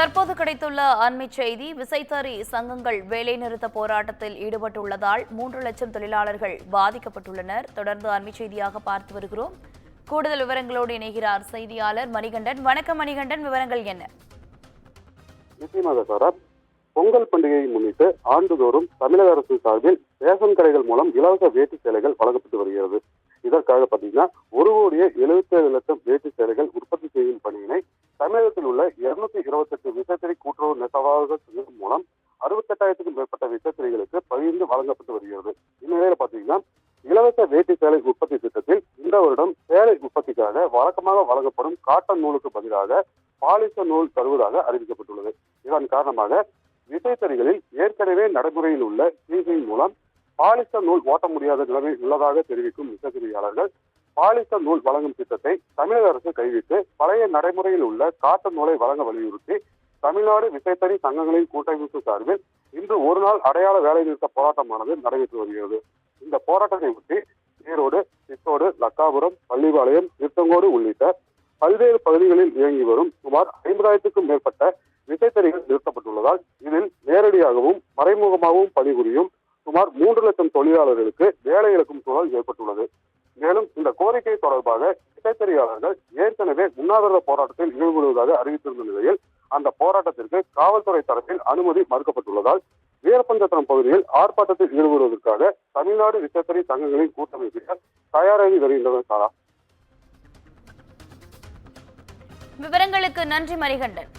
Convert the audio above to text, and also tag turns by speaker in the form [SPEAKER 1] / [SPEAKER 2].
[SPEAKER 1] தற்போது கிடைத்துள்ள அண்மை செய்தி விசைத்தறி சங்கங்கள் வேலைநிறுத்த போராட்டத்தில் ஈடுபட்டுள்ளதால் மூன்று லட்சம் தொழிலாளர்கள் பாதிக்கப்பட்டுள்ளனர். தொடர்ந்து அண்மை செய்தியாக பார்த்து வருகிறோம். கூடுதல் விவரங்களோடு இணைகிறார் செய்தியாளர் மணிகண்டன். வணக்கம் மணிகண்டன். விவரங்கள் என்ன?
[SPEAKER 2] நிச்சயமாக சாரா. பொங்கல் பண்டிகையை முன்னிட்டு ஆண்டுதோறும் தமிழக அரசு சார்பில் ரேஷன் கடைகள் மூலம் இலவச வேட்டி சேலைகள் வழங்கப்பட்டு வருகிறது. இதற்காக பார்த்தீங்கன்னா ஒரு கோடியே எழுபத்தி ஏழு லட்சம் வேட்டி சேலைகள் உற்பத்தி செய்யும் பணியினை தமிழகத்தில் உள்ள இருநூத்தி இருபத்தெட்டு விசைத்திரை கூட்டுறவு நெசவாளர்கள் மூலம் அறுபத்தெட்டாயிரத்துக்கும் மேற்பட்ட விசைத்திரைகளுக்கு பகிர்ந்து வழங்கப்பட்டு வருகிறது. இந்நிலையில பார்த்தீங்கன்னா இலவச வேட்டி சேலை உற்பத்தி திட்டத்தில் இந்த வருடம் சேலை உற்பத்திக்காக வழக்கமாக வழங்கப்படும் காட்டன் நூலுக்கு பதிலாக பாலிச நூல் தருவதாக அறிவிக்கப்பட்டுள்ளது. இதன் காரணமாக விசைத்தறிகளில் ஏற்கனவே நடைமுறையில் உள்ள சீசிங் மூலம் பாலிச நூல் ஓட்ட முடியாத நிலைமை உள்ளதாக தெரிவிக்கும் விசைத்தறியாளர்கள் பாலிஸ்டர் நூல் வழங்கும் திட்டத்தை தமிழக அரசு கைவிட்டு பழைய நடைமுறையில் உள்ள காட்டு நூலை வழங்க வலியுறுத்தி தமிழ்நாடு விசைத்தறி சங்கங்களின் கூட்டமைப்பு சார்பில் இன்று ஒரு நாள் அடையாள வேலைநிறுத்த போராட்டமானது நடைபெற்று வருகிறது. இந்த போராட்டத்தை ஒட்டி ஈரோடு சித்தோடு லக்காபுரம் பள்ளிபாளையம் திருத்தங்கோடு உள்ளிட்ட பல்வேறு பகுதிகளில் இயங்கி வரும் சுமார் ஐம்பதாயிரத்துக்கும் மேற்பட்ட விசைத்தறிகள் நிறுத்தப்பட்டுள்ளதால் இதில் நேரடியாகவும் மறைமுகமாகவும் பணிபுரியும் சுமார் மூன்று லட்சம் தொழிலாளர்களுக்கு வேலை இழக்கும் சூழல் ஏற்பட்டுள்ளது. மேலும் இந்த கோரிக்கை தொடர்பாக இடைத்தறியாளர்கள் ஏற்கனவே உண்ணாவிரத போராட்டத்தில் ஈடுபடுவதாக அறிவித்திருந்த நிலையில் அந்த போராட்டத்திற்கு காவல்துறை தரப்பில் அனுமதி மறுக்கப்பட்டுள்ளதால் வீரப்பஞ்சத்திரம் பகுதியில் ஆர்ப்பாட்டத்தில் ஈடுபடுவதற்காக தமிழ்நாடு விசைத்தறி சங்கங்களின் கூட்டமைப்பினர் தயாராகி வருகின்றனர் சாரா.
[SPEAKER 1] விவரங்களுக்கு நன்றி மணிகண்டன்.